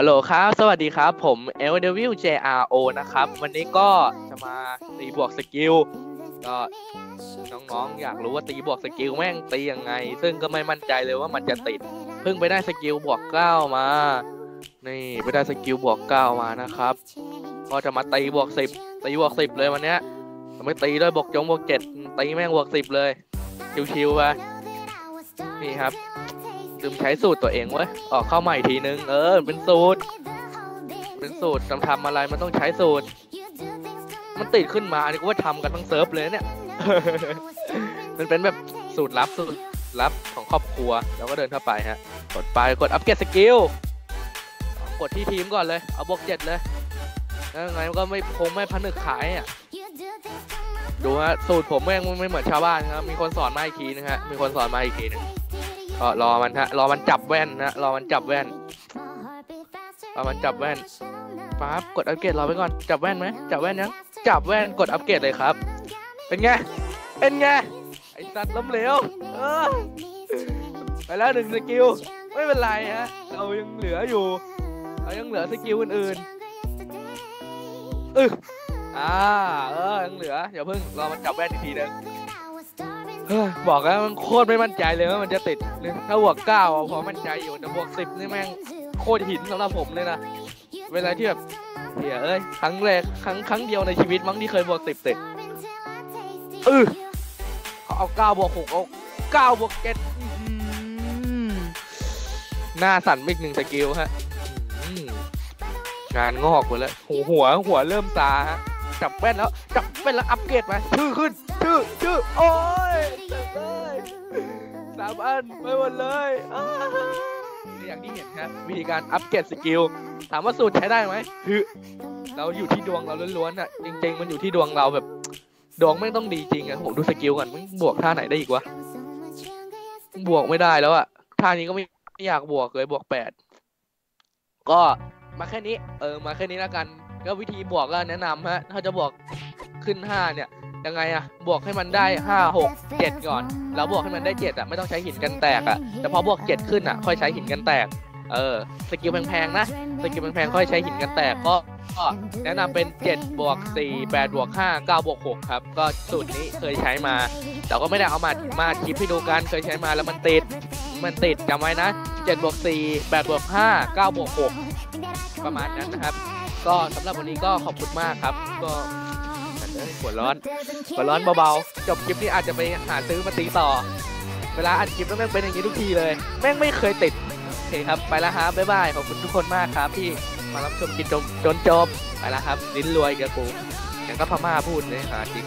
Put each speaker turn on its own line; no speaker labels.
ฮัลโหลครับ สวัสดีครับ ผมเอลเดวิล JRO นะครับ วันนี้ก็จะมาตีบวกสกิล ก็น้องๆ อยากรู้ว่าตีบวกสกิลแม่งตียังไง ซึ่งก็ไม่มั่นใจเลยว่ามันจะติด เพิ่งไปได้สกิลบวกเก้ามา นี่ไปได้สกิลบวกเก้ามานะครับ ก็จะมาตีบวกสิบตีบวกสิบเลยวันเนี้ยไม่ตีด้วยบวกจงบวกเจ็ดตีแม่งบวกสิบเลยชิวๆไปนี่ครับลืมใช้สูตรตัวเองเว้ยออกเข้าใหม่ทีนึง เออ เป็นสูตร เป็นสูตรทำทำอะไรมันต้องใช้สูตร มันติดขึ้นมาอันนี้ก็ว่าทำกันทั้งเซิร์ฟเลยเนี่ย มันเป็นแบบสูตรลับสูตรลับของครอบครัว แล้วก็เดินเข้าไปฮะ กดไปกดอัปเกรดสกิล กดที่ทีมก่อนเลย เอาบวกเจ็ดเลยแล้วไงมันก็ไม่คงไม่พันึกขายอะ ดูฮะสูตรผมแม่งไม่เหมือนชาวบ้านครับ มีคนสอนมาอีกทีนึงฮะ มีคนสอนมาอีกทีนึงก็รอมันฮะ รอมันจับแว่นนะรอมันจับแว่น รอมันจับแว่นปั๊บกดอัปเกรดรอไปก่อน จับแว่นไหมจับแว่นยัง จับแว่นกดอัปเกรดเลยครับ เป็นไง เป็นไง ไอสัตว์ล้มเหลวเออไปแล้วหนึ่งสกิล ไม่เป็นไรฮะ เรายังเหลืออยู่ เรายังเหลือสกิลอื่นๆเอออ่าเออยังเหลืออย่าเพิ่งรอมันจับแว่นอีกทีนึงเฮ้ยบอกแล้วมันโคตรไม่มั่นใจเลยว่ามันจะติดเนี่ยถ้าบวกเก้าอะพอมั่นใจอยู่แต่บวกสิบนี่แม่งโคตรหินสำหรับผมเลยนะเวลาที่แบบเฮียเอ้ยครั้งแรกครั้งครั้งเดียวในชีวิตมั้งที่เคยบวกสิบติดเออเขาเอาเก้าบวกหกเอาเก้าบวกเจ็ดอื้อหือหน้าสั่นไปอีกหนึ่งสกิลฮะอื้อหือ งานงอกหมดแล้วหัวหัวหัวเริ่มซาฮะจับแว่นแล้วจับแว่นแล้วอัปเกรดมาชื่อขึ้นชื่อชื่อโอ้ยเลยสามอันไปหมดเลยอ้าอย่างที่เห็นครับวิธีการอัปเกรดสกิลถามว่าสูตรใช้ได้ไหมคือเราอยู่ที่ดวงเราล้วนๆอะจริงๆ มันอยู่ที่ดวงเราแบบ ดวงไม่ต้องดีจริงอะผมดูสกิลก่อนมันบวกท่าไหนได้อีกวะบวกไม่ได้แล้วอะท่านี้ก็ไม่ไม่อยากบวกเลยบวกแปดก็ มาแค่นี้ เออ มาแค่นี้แล้วกัน ก็วิธีบวกก็แนะนำฮะ ถ้าจะบวกขึ้นห้าเนี่ย ยังไงอะบวกให้มันได้ห้าหกเจ็ดก่อน แล้วบวกให้มันได้เจ็ดอะไม่ต้องใช้หินกันแตกอะแต่พอบวกเจ็ดขึ้นอะค่อยใช้หินกันแตก เออสกิลแพงๆนะสกิลแพงๆค่อยใช้หินกันแตกก็ก็แนะนำเป็น 7 บวก 4 8 บวก 5 9 บวก 6 ครับ ก็สูตรนี้เคยใช้มา แต่ก็ไม่ได้เอามามาคลิปให้ดูกันเคยใช้มาแล้วมันติด มันติดจำไว้นะ 7 บวก 4 8 บวก 5 9 บวก 6 ประมาณนั้นนะครับ ก็สำหรับวันนี้ก็ขอบคุณมากครับ ก็เอ้ยหัวร้อนหัวร้อนเบาๆ จบคลิปนี้อาจจะไปหาซื้อมาตีต่อ เวลาอัดคลิปแล้วแม่งเป็นอย่างนี้ทุกทีเลย แม่งไม่เคยติด เคครับไปแล้วครับบ๊ายบายขอบคุณทุกคนมากครับ ที่มารับชมกินจนจบไปแล้วครับ ลิ้นรวยกับกูอย่างก็พม่าพูดเลยหาจริง